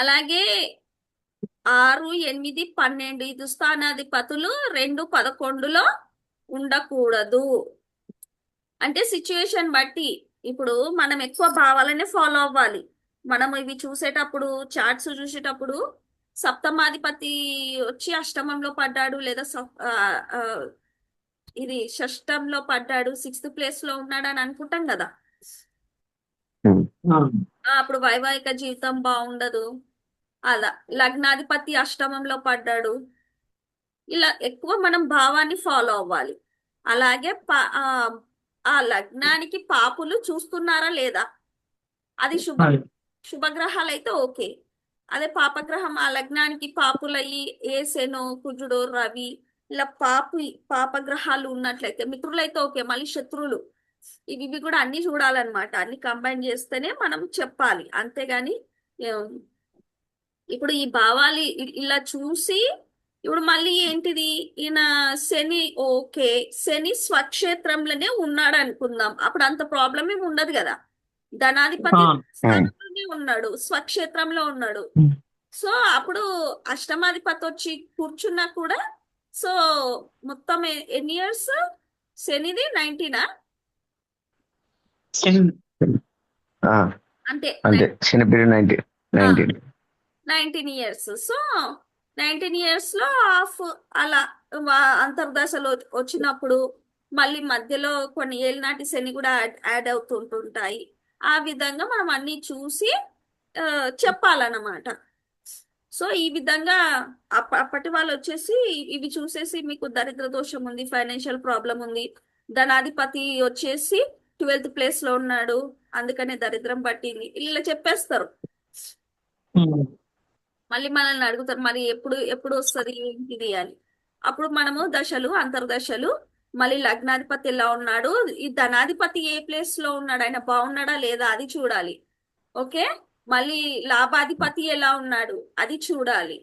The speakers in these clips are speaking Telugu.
అలాగే ఆరు ఎనిమిది పన్నెండు ఇది స్థానాధిపతులు రెండు పదకొండులో ఉండకూడదు. అంటే సిచ్యుయేషన్ బట్టి ఇప్పుడు మనం ఎక్కువ భావాలనే ఫాలో అవ్వాలి. మనం ఇవి చూసేటప్పుడు చార్ట్స్ చూసేటప్పుడు సప్తమాధిపతి వచ్చి అష్టమంలో పడ్డాడు లేదా ఇది షష్టంలో పడ్డాడు సిక్స్త్ ప్లేస్లో ఉన్నాడు అని అనుకుంటాం కదా. అప్పుడు వైవాహిక జీవితం బాగుండదు. అలా లగ్నాధిపతి అష్టమంలో పడ్డాడు. ఇలా ఎక్కువ మనం భావాన్ని ఫాలో అవ్వాలి. అలాగే పా- ఆ, లగ్నానికి పాపులు చూస్తున్నారా లేదా? అది శుభ శుభగ్రహాలు అయితే ఓకే. అదే పాపగ్రహం ఆ లగ్నానికి పాపులయ్యి ఏ శనో కుజుడో రవి ఇలా పాపు పాపగ్రహాలు ఉన్నట్లయితే మిత్రులైతే ఓకే మళ్ళీ శత్రువులు ఇవి కూడా అన్ని చూడాలన్నమాట. అన్ని కంబైన్ చేస్తేనే మనం చెప్పాలి. అంతేగాని ఇప్పుడు ఈ భావాలు ఇలా చూసి ఇప్పుడు మళ్ళీ ఏంటిది? ఈయన శని ఓకే శని స్వక్షేత్రంలోనే ఉన్నాడు అనుకుందాం. అప్పుడు అంత ప్రాబ్లం ఏమి ఉండదు కదా. ధనాధిపతి ఉన్నాడు స్వక్షేత్రంలో ఉన్నాడు. సో అప్పుడు అష్టమాధిపతి వచ్చి కూర్చున్నా కూడా సో మొత్తం ఎన్ని ఇయర్స్? శనిది నైన్టీనా? ఆ, అంటే అంతే. Period ninety nineteen. Nineteen years. So nineteen ఇయర్స్లో హాఫ్ అలా అంతర్దశలో వచ్చినప్పుడు మళ్ళీ మధ్యలో కొన్ని ఏళ్ళ నాటి శని కూడా యాడ్ యాడ్ అవుతుంటుంటాయి. ఆ విధంగా మనం అన్ని చూసి చెప్పాలన్నమాట. సో ఈ విధంగా అప్ప అప్పటి వాళ్ళు వచ్చేసి ఇవి చూసేసి మీకు దరిద్ర దోషం ఉంది ఫైనాన్షియల్ ప్రాబ్లం ఉంది. ధనాధిపతి వచ్చేసి ట్వెల్త్ ప్లేస్లో ఉన్నాడు అందుకనే దరిద్రం పట్టింది. ఇలా చెప్పేస్తారు. మళ్ళీ మనల్ని అడుగుతారు మరి ఎప్పుడు ఎప్పుడు వస్తుంది ఏంటిది అని. అప్పుడు మనము దశలు అంతర్దశలు మళ్ళీ లగ్నాధిపతి ఎలా ఉన్నాడు ఈ ధనాధిపతి ఏ ప్లేస్లో ఉన్నాడు ఆయన బాగున్నాడా లేదా అది చూడాలి. ఓకే? మళ్ళీ లాభాధిపతి ఎలా ఉన్నాడు అది చూడాలి.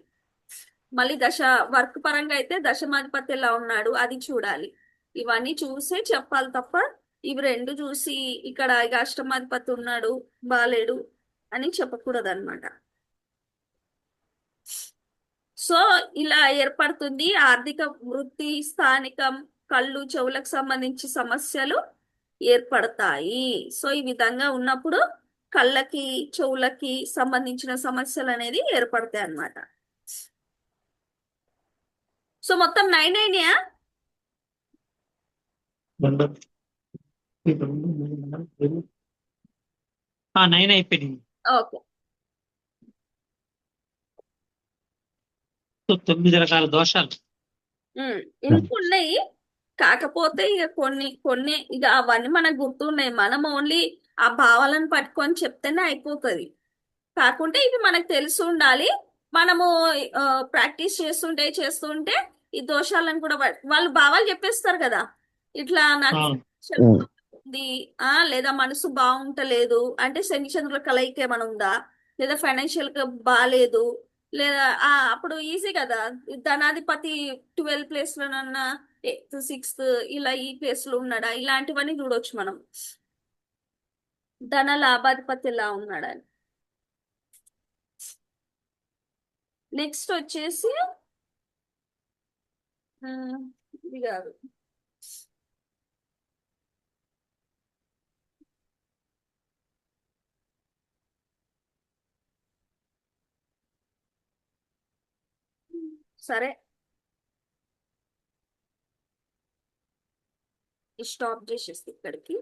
మళ్ళీ దశ వర్క్ పరంగా అయితే దశమాధిపతి ఎలా ఉన్నాడు అది చూడాలి. ఇవన్నీ చూసే చెప్పాలి తప్ప ఇవి రెండు చూసి ఇక్కడ ఇక అష్టమాధిపతి ఉన్నాడు బాలేడు అని చెప్పకూడదు అనమాట సో ఇలా ఏర్పడుతుంది ఆర్థిక వృత్తి స్థానికం కళ్ళు చెవులకు సంబంధించి సమస్యలు ఏర్పడతాయి. సో ఈ విధంగా ఉన్నప్పుడు కళ్ళకి చెవులకి సంబంధించిన సమస్యలు అనేది ఏర్పడతాయి అన్నమాట. సో మొత్తం నైన్ అయినాయా? నైన్ అయిపోయింది ఓకే. తొమ్మిది రకాల దోషాలు. ఇంకా ఉన్నాయి కాకపోతే ఇక కొన్ని కొన్ని ఇక అవన్నీ మనకు గుర్తున్నాయి. మనం ఓన్లీ ఆ భావాలను పట్టుకొని చెప్తేనే అయిపోతుంది. కాకుంటే ఇవి మనకు తెలిసి ఉండాలి. మనము ప్రాక్టీస్ చేస్తుంటే చేస్తుంటే ఈ దోషాలను కూడా వాళ్ళు భావాలు చెప్పేస్తారు కదా. ఇట్లా నాకు ఉంది ఆ లేదా మనసు బాగుంటలేదు. అంటే శని చంద్రుల కలయిక ఏమైనా ఉందా? లేదా ఫైనాన్షియల్గా బాగాలేదు లేదా ఆ అప్పుడు ఈజీ కదా. ధనాధిపతి ట్వెల్వ్ ప్లేస్ లోనన్నా ఎయిత్ సిక్స్త్ ఇలా ఈ ప్లేస్లో ఉన్నాడా? ఇలాంటివన్నీ చూడొచ్చు మనం. ధన లాభాధిపతి ఎలా ఉన్నాడా? నెక్స్ట్ వచ్చేసి ఇది కాదు. సరే స్టాప్ చేసేసి ఇక్కడికి